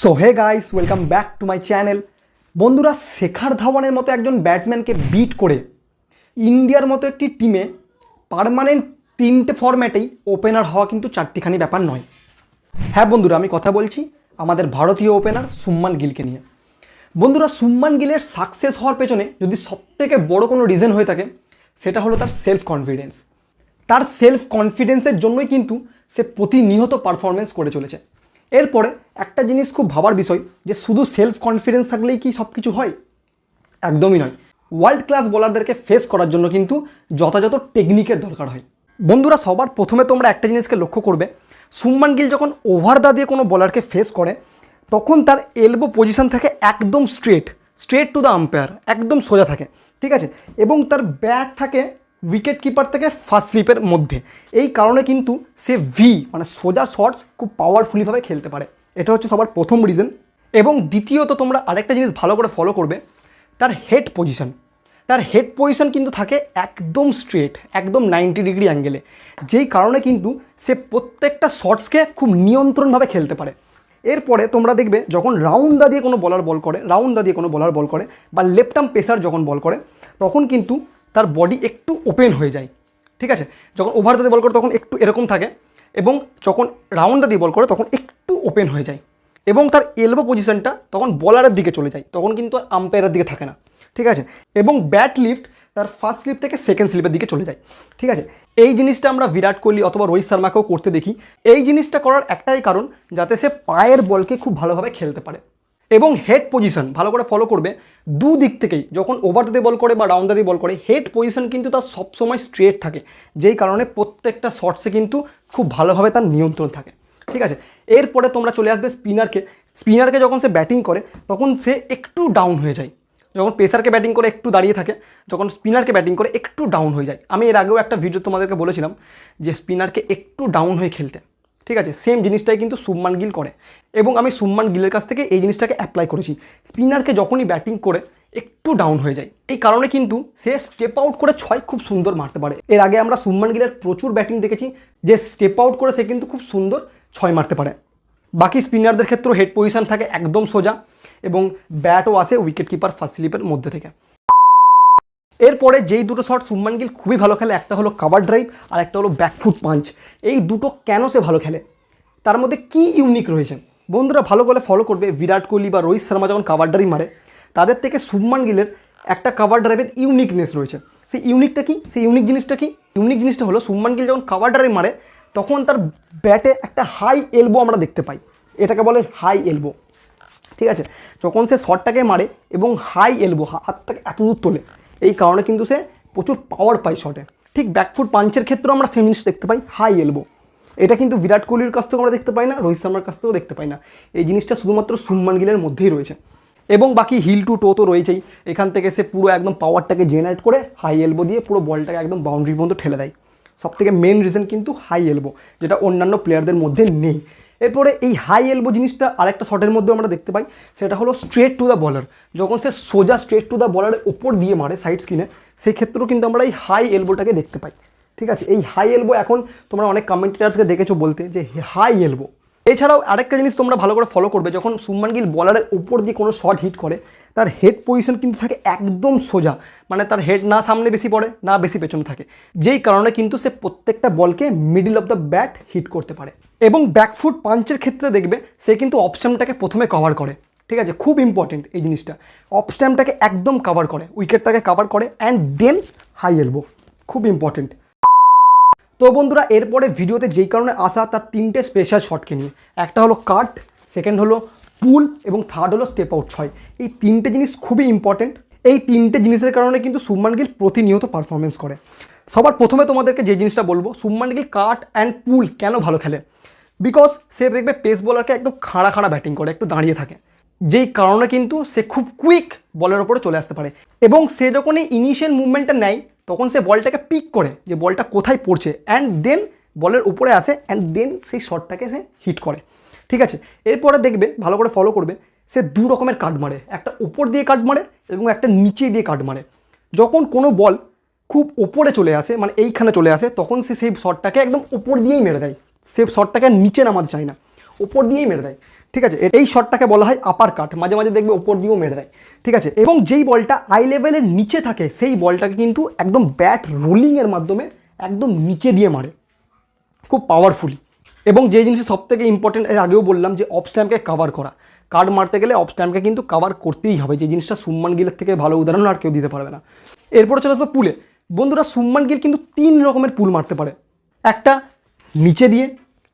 So hey guys welcome back to my channel বন্ধুরা, শেখার ধাওয়ানের মতো একজন ব্যাটসম্যানকে বিট করে ইন্ডিয়ার মতো একটি টিমে পারমানেন্ট তিনটে ফরম্যাটেই ওপেনার হওয়া কিন্তু চারটিখানি ব্যাপার নয়। হ্যাঁ বন্ধুরা, আমি কথা বলছি আমাদের ভারতীয় ওপেনার সুম্মান গিলকে নিয়ে। বন্ধুরা সুম্মান গিলের সাকসেস হওয়ার পেছনে যদি সবথেকে বড় কোনো রিজন হয়ে থাকে, সেটা হলো তার সেলফ কনফিডেন্স তার সেলফ কনফিডেন্সের জন্যই কিন্তু সে প্রতিনিয়ত পারফরমেন্স করে চলেছে। এরপরে একটা জিনিস খুব ভাবার বিষয়, যে শুধু সেলফ কনফিডেন্স থাকলেই কি সব কিছু হয়? একদমই নয়। ওয়ার্ল্ড ক্লাস বোলারদেরকে ফেস করার জন্য কিন্তু যথাযথ টেকনিকের দরকার হয়। বন্ধুরা, সবার প্রথমে তোমরা একটা জিনিসকে লক্ষ্য করবে। সুম্মান গিল যখন ওভার দা দিয়ে কোনো বলারকে ফেস করে, তখন তার এলবো পজিশন থাকে একদম straight straight to the umpire একদম সোজা থাকে, ঠিক আছে? এবং তার ব্যাট থাকে উইকেট কিপার থেকে ফার্স্ট স্লিপের মধ্যে। এই কারণে কিন্তু সে ভি মানে সোজা শর্টস খুব পাওয়ারফুলিভাবে খেলতে পারে। এটা হচ্ছে সবার প্রথম রিজন এবং দ্বিতীয়ত তোমরা আরেকটা জিনিস ভালো করে ফলো করবে, তার হেড পজিশন তার হেড পজিশন কিন্তু থাকে একদম স্ট্রেট একদম নাইনটি ডিগ্রি অ্যাঙ্গেলে যেই কারণে কিন্তু সে প্রত্যেকটা শর্টসকে খুব নিয়ন্ত্রণভাবে খেলতে পারে। এরপরে তোমরা দেখবে যখন রাউন্ডা দিয়ে কোনো বলার বল করে রাউন্ডা দিয়ে কোনো বলার বল করে, বা লেফট আর্ম পেসার যখন বল করে, তখন কিন্তু তার বডি একটু ওপেন হয়ে যায়, ঠিক আছে? যখন ওভার দিয়ে বল করে তখন একটু এরকম থাকে এবং যখন রাউন্ডা দিয়ে বল করে তখন একটু ওপেন হয়ে যায় এবং তার এলবো পজিশনটা তখন বলারের দিকে চলে যায়, তখন কিন্তু আর আম্পায়ারের দিকে থাকে না, ঠিক আছে? এবং ব্যাট লিফট তার ফার্স্ট স্লিপ থেকে সেকেন্ড স্লিপের দিকে চলে যায়, ঠিক আছে? এই জিনিসটা আমরা বিরাট কোহলি অথবা রোহিত শর্মাকেও করতে দেখি। এই জিনিসটা করার একটাই কারণ যাতে সে পায়ের বলকে খুব ভালোভাবে খেলতে পারে। এবং হেড পজিশন ভালো করে ফলো করবে, দু দিক থেকেই, যখন ওভার দিয়ে বল করে বা রাউন্ডার দিয়ে বল করে হেড পজিশন কিন্তু তার সবসময় স্ট্রেট থাকে, যেই কারণে প্রত্যেকটা শর্টসে কিন্তু খুব ভালোভাবে তার নিয়ন্ত্রণ থাকে, ঠিক আছে? এরপরে তোমরা চলে আসবে স্পিনারকে স্পিনারকে যখন সে ব্যাটিং করে, তখন সে একটু ডাউন হয়ে যায়, যখন পেসারকে ব্যাটিং করে একটু দাঁড়িয়ে থাকে, যখন স্পিনারকে ব্যাটিং করে একটু ডাউন হয়ে যায়। আমি এর আগেও একটা ভিডিও তোমাদেরকে বলেছিলাম যে স্পিনারকে একটু ডাউন হয়ে খেলতে। ঠিক আছে? সেম জিনিসটাই কিন্তু সুম্মান গিল করে। এবং আমি সুম্মান গিলের কাছ থেকে এই জিনিসটাকে অ্যাপ্লাই করেছি। স্পিনারকে যখনই ব্যাটিং করে, একটু ডাউন হয়ে যায়। এই কারণে কিন্তু সে স্টেপ আউট করে ছয় খুব সুন্দর মারতে পারে। এর আগে আমরা সুম্মান গিলের প্রচুর ব্যাটিং দেখেছি, যে স্টেপ আউট করে সে কিন্তু খুব সুন্দর ছয় মারতে পারে। বাকি স্পিনারদের ক্ষেত্রেও হেড পজিশন থাকে একদম সোজা এবং ব্যাটও আসে উইকেট কিপার ফার্স্ট স্লিপের মধ্যে থেকে। এরপরে যেই দুটো শট সুম্মান গিল খুবই ভালো খেলে, একটা হলো কাভার ড্রাইভ আর একটা হলো ব্যাকফুট পাঞ্চ এই দুটো কেন সে ভালো খেলে? তার মধ্যে কি ইউনিক রয়েছে? বন্ধুরা ভালো করে ফলো করবে বিরাট কোহলি বা রোহিত শর্মা যখন কাভার ড্রাইভ মারে, তাদের থেকে সুম্মান গিলের একটা কাভার ড্রাইভের ইউনিকনেস রয়েছে। সেই ইউনিকটা কি? সেই ইউনিক জিনিসটা কি? ইউনিক জিনিসটা হলো সুম্মান গিল যখন কাভার ড্রাইভ মারে, তখন তার ব্যাটে একটা হাই এলবো আমরা দেখতে পাই। এটাকে বলে হাই এলবো ঠিক আছে? যখন সে শটটাকে মারে এবং হাই এলবো হাতটাকে এত দূর তোলে এই কারণে কিন্তু সে প্রচুর পাওয়ার পায় শটে ঠিক ব্যাকফুট পাঞ্চের ক্ষেত্রেও আমরা সেম জিনিস দেখতে পাই হাই এলবো এটা কিন্তু বিরাট কোহলির কাছ থেকেও আমরা দেখতে পাই না, রোহিত শর্মার কাছ থেকেও দেখতে পাই না। এই জিনিসটা শুধুমাত্র সুম্মান গিলের মধ্যেই রয়েছে। এবং বাকি হিল টু টো তো রয়েছেই। এখান থেকে সে পুরো একদম পাওয়ারটাকে জেনারেট করে হাই এলবো দিয়ে পুরো বলটাকে একদম বাউন্ডারি পর্যন্ত ঠেলে দেয়। সব থেকে মেন রিজন কিন্তু হাই এলবো যেটা অন্যান্য প্লেয়ারদের মধ্যে নেই। এরপরে এই হাই এলবো জিনিসটা আরেকটা শটের মধ্যে আমরা দেখতে পাই, সেটা হলো স্ট্রেট টু দ্য বলার যখন সে সোজা স্ট্রেট টু দ্য বলারের ওপর দিয়ে মারে সাইড স্ক্রিনে সেই ক্ষেত্রেও কিন্তু আমরা এই হাই এলবোটাকে দেখতে পাই। ঠিক আছে? এই হাই এলবো এখন তোমরা অনেক কমেন্টেটার্সকে দেখেছ বলতে যে হাই এলবো এছাড়াও আরেকটা জিনিস তোমরা ভালো করে ফলো করবে, যখন সুম্মান গিল বলারের উপর দিয়ে কোনো শট হিট করে, তার হেড পজিশন কিন্তু থাকে একদম সোজা। মানে তার হেড না সামনে বেশি পড়ে, না বেশি পেছনে থাকে। যেই কারণে কিন্তু সে প্রত্যেকটা বলকে middle of the bat hit করতে পারে। এবং ব্যাকফুট পাঞ্চের ক্ষেত্রে দেখবে, সে কিন্তু অপশনটাকে প্রথমে কভার করে। ঠিক আছে? খুব ইম্পর্টেন্ট এই জিনিসটা। অফ স্ট্যাম্পটাকে একদম কভার করে উইকেটটাকে কভার করে অ্যান্ড দেন হাই এলবো খুব ইম্পর্টেন্ট তো বন্ধুরা, এরপরে ভিডিওতে যেই কারণে আসা তার তিনটে স্পেশাল শটকে নিয়ে। একটা হলো কাট সেকেন্ড হলো পুল এবং থার্ড হলো স্টেপ আউট ছয়। এই তিনটে জিনিস খুবই ইম্পর্টেন্ট এই তিনটে জিনিসের কারণে কিন্তু সুম্মান গিল প্রতিনিয়ত পারফরমেন্স করে। সবার প্রথমে তোমাদেরকে যে জিনিসটা বলব সুম্মান গিল কাট অ্যান্ড পুল কেন ভালো খেলে? বিকজ সে দেখবে পেস বলারকে একদম খাড়া খাড়া ব্যাটিং করে, একটু দাঁড়িয়ে থাকে। যেই কারণে কিন্তু সে খুব কুইক বলের ওপরে চলে আসতে পারে। এবং সে যখন এই ইনিশিয়াল মুভমেন্টটা নেয় তখন সে বলটাকে পিক করে যে বলটা কোথায় পড়ছে। অ্যান্ড দেন বলের উপরে আসে অ্যান্ড দেন সেই শটটাকে সে হিট করে। ঠিক আছে? এরপরে দেখবে, ভালো করে ফলো করবে, সে দু রকমের কাট মারে। একটা উপর দিয়ে কাট মারে এবং একটা নিচে দিয়ে কাট মারে। যখন কোনো বল খুব ওপরে চলে আসে মানে এইখানে চলে আসে, তখন সে সেই শটটাকে একদম উপর দিয়েই মেরে দেয়। সে শটটাকে নিচে নামাতে চায় না। ওপর দিয়েই মেরে দেয়। ঠিক আছে? এই শটটাকে বলা হয় আপার কাট মাঝে মাঝে দেখবে ওপর দিয়েও মেরে দেয়। ঠিক আছে? এবং যেই বলটা আই লেভেলের নিচে থাকে, সেই বলটাকে কিন্তু একদম ব্যাট রোলিংয়ের মাধ্যমে একদম নিচে দিয়ে মারে। খুব পাওয়ারফুলি এবং যে জিনিস সব থেকে ইম্পর্টেন্ট এর আগেও বললাম যে অফ স্ট্যাম্পকে কাভার করা। কার্ড মারতে গেলে অফ স্ট্যাম্পকে কিন্তু কাভার করতেই হবে। যে জিনিসটা সুম্মান গিলের থেকে ভালো উদাহরণ, আর কেউ দিতে পারবে না। এরপরে চলে আসবে পুলে বন্ধুরা সুম্মান গিল কিন্তু তিন রকমের পুল মারতে পারে। একটা নিচে দিয়ে,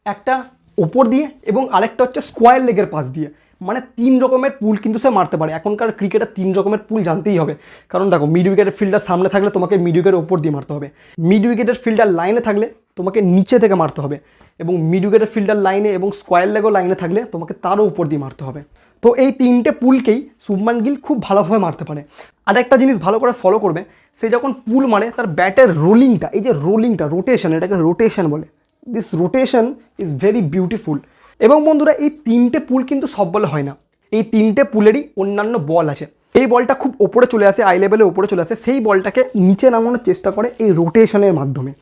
একটা ওপর দিয়ে এবং আরেকটা হচ্ছে স্কোয়ার লেগের পাশ দিয়ে। মানে তিন রকমের পুল কিন্তু সে মারতে পারে। এখনকার ক্রিকেটে তিন রকমের পুল জানতেই হবে। কারণ দেখো মিড উইকেটের ফিল্ডার সামনে থাকলে তোমাকে মিড উইকেটের ওপর দিয়ে মারতে হবে। মিড উইকেটের ফিল্ডার লাইনে থাকলে তোমাকে নিচে থেকে মারতে হবে। এবং মিড উইকেটের ফিল্ডার লাইনে এবং স্কোয়ার লেগও লাইনে থাকলে তোমাকে তারও উপর দিয়ে মারতে হবে। তো এই তিনটে পুলকেই শুভমান গিল খুব ভালোভাবে মারতে পারে। আর একটা জিনিস ভালো করে ফলো করবে, সে যখন পুল মারে, তার ব্যাটের রোলিংটা এই যে রোলিংটা রোটেশন এটাকে রোটেশন বলে this rotation is very beautiful এবং বন্ধুরা, এই তিনটে পুল কিন্তু সব বলে হয় না। এই তিনটে পুলেরই অন্যান্য বল আছে। এই বলটা খুব ওপরে চলে আসে আই লেভেলের ওপরে চলে আসে, সেই বলটাকে নিচে নামানোর চেষ্টা করে এই রোটেশনের মাধ্যমে।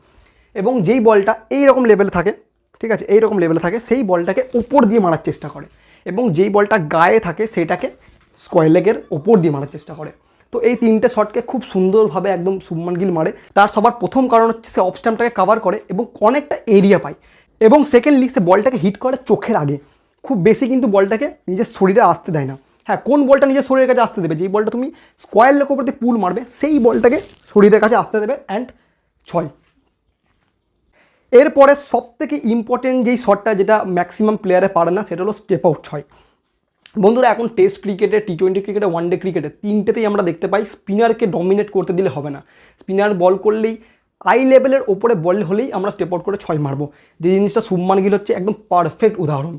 এবং যেই বলটা এই রকম লেভেলে থাকে, ঠিক আছে এই রকম লেভেলে থাকে, সেই বলটাকে ওপর দিয়ে মারার চেষ্টা করে। এবং যেই বলটা গায়ে থাকে, সেটাকে স্কোয়ার লেগের ওপর দিয়ে মারার চেষ্টা করে। তো এই তিনটে শটকে খুব সুন্দরভাবে একদম শুভমান গিল মারে। তার সবার প্রথম কারণ হচ্ছে সে অফ স্ট্যাম্পটাকে কাভার করে এবং অনেকটা এরিয়া পায়। এবং সেকেন্ডলি সে বলটাকে হিট করে চোখের আগে। খুব বেশি কিন্তু বলটাকে নিজের শরীরে আসতে দেয় না। হ্যাঁ কোন বলটা নিজের শরীরের কাছে আসতে দেবে? যেই বলটা তুমি স্কোয়ার লেগ প্রতি পুল মারবে, সেই বলটাকে শরীরের কাছে আসতে দেবে অ্যান্ড ছয়। এরপরে সব থেকে ইম্পর্টেন্ট যেই শটটা যেটা ম্যাক্সিমাম প্লেয়ারে পারে না, সেটা হলো স্টেপ আউট ছয়। বন্ধুরা, এখন টেস্ট ক্রিকেটে টি টোয়েন্টি ক্রিকেটে ওয়ান ডে ক্রিকেটে তিনটেতেই আমরা দেখতে পাই স্পিনারকে ডমিনেট করতে দিলে হবে না। স্পিনার বল করলেই আই লেভেলের ওপরে বল হলেই আমরা স্টেপ আউট করে ছয় মারবো। যে জিনিসটা সুম্মান গিল হচ্ছে একদম পারফেক্ট উদাহরণ।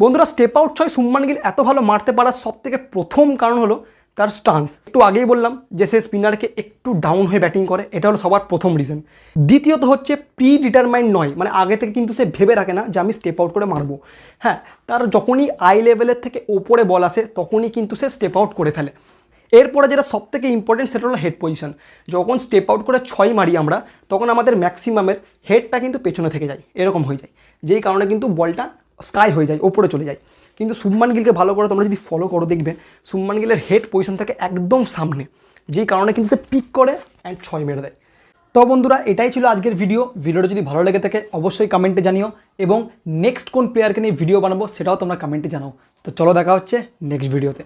বন্ধুরা স্টেপ আউট ছয় সুম্মান গিল এত ভালো মারতে পারার সব থেকে প্রথম কারণ হলো তার স্টান্স একটু আগেই বললাম যে সে স্পিনারকে একটু ডাউন হয়ে ব্যাটিং করে, এটা হলো সবার প্রথম রিজন দ্বিতীয়ত হচ্ছে প্রি ডিটারমাইন্ড নয় মানে আগে থেকে কিন্তু সে ভেবে রাখে না যে আমি স্টেপ আউট করে মারবো। হ্যাঁ তার যখনই আই লেভেলের থেকে ওপরে বল আসে, তখনই কিন্তু সে স্টেপ আউট করে ফেলে। এরপরে যেটা সব থেকে ইম্পর্টেন্ট সেটা হলো হেড পজিশন যখন স্টেপ আউট করে ছয় মারি আমরা, তখন আমাদের ম্যাক্সিমামের হেডটা কিন্তু পেছনে থেকে যায়, এরকম হয়ে যায়। যেই কারণে কিন্তু বলটা স্কাই হয়ে যায়, ওপরে চলে যায়। কিন্তু সুম্মান গিলকে ভালো করে তোমরা যদি ফলো করো, দেখবে সুম্মান গিলের হেড পজিশন থাকে একদম সামনে। যেই কারণে কিন্তু সে পিক করে অ্যান্ড ছয় মেরে দেয়। তো বন্ধুরা, এটাই ছিল আজকের ভিডিও ভিডিওটা যদি ভালো লেগে থাকে, অবশ্যই কমেন্টে জানিও। এবং নেক্সট কোন প্লেয়ারকে নিয়ে ভিডিও বানাবো, সেটাও তোমরা কমেন্টে জানাও। তো চলো দেখা হচ্ছে নেক্সট ভিডিওতে